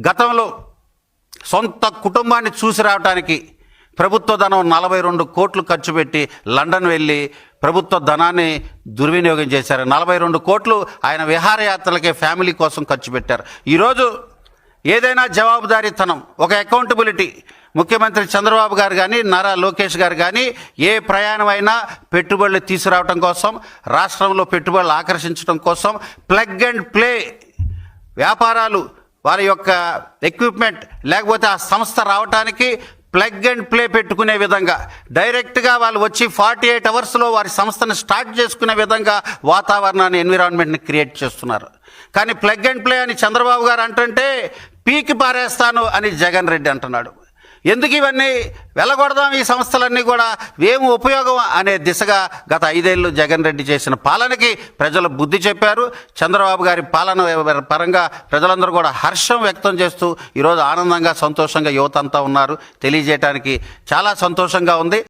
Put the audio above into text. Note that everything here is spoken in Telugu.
గతంలో సొంత కుటుంబాన్ని చూసి రావడానికి ప్రభుత్వ ధనం నలభై రెండు కోట్లు ఖర్చు పెట్టి లండన్ వెళ్ళి ప్రభుత్వ ధనాన్ని దుర్వినియోగం చేశారు. నలభై రెండు కోట్లు ఆయన విహారయాత్రలకే ఫ్యామిలీ కోసం ఖర్చు పెట్టారు. ఈరోజు ఏదైనా జవాబుదారీతనం ఒక అకౌంటబిలిటీ ముఖ్యమంత్రి చంద్రబాబు గారు కానీ నారా లోకేష్ గారు కానీ ఏ ప్రయాణమైనా పెట్టుబడులు తీసుకురావడం కోసం రాష్ట్రంలో పెట్టుబడులు ఆకర్షించడం కోసం ప్లగ్ అండ్ ప్లే వ్యాపారాలు వారి యొక్క ఎక్విప్మెంట్ లేకపోతే ఆ సంస్థ రావటానికి ప్లగ్ అండ్ ప్లే పెట్టుకునే విధంగా డైరెక్ట్గా వాళ్ళు వచ్చి ఫార్టీ ఎయిట్ అవర్స్లో వారి సంస్థను స్టార్ట్ చేసుకునే విధంగా వాతావరణాన్ని ఎన్విరాన్మెంట్ని క్రియేట్ చేస్తున్నారు. కానీ ప్లగ్ అండ్ ప్లే అని చంద్రబాబు గారు అంటుంటే పీకి పారేస్తాను అని జగన్ రెడ్డి అంటున్నాడు. ఎందుకు ఇవన్నీ వెళ్ళగొడదాం ఈ సంస్థలన్నీ కూడా? ఏం ఉపయోగం అనే దిశగా గత ఐదేళ్ళు జగన్ రెడ్డి చేసిన పాలనకి ప్రజలు బుద్ధి చెప్పారు. చంద్రబాబు గారి పాలన పరంగా ప్రజలందరూ కూడా హర్షం వ్యక్తం చేస్తూ ఈరోజు ఆనందంగా సంతోషంగా యువత అంతా ఉన్నారు. తెలియజేయటానికి చాలా సంతోషంగా ఉంది.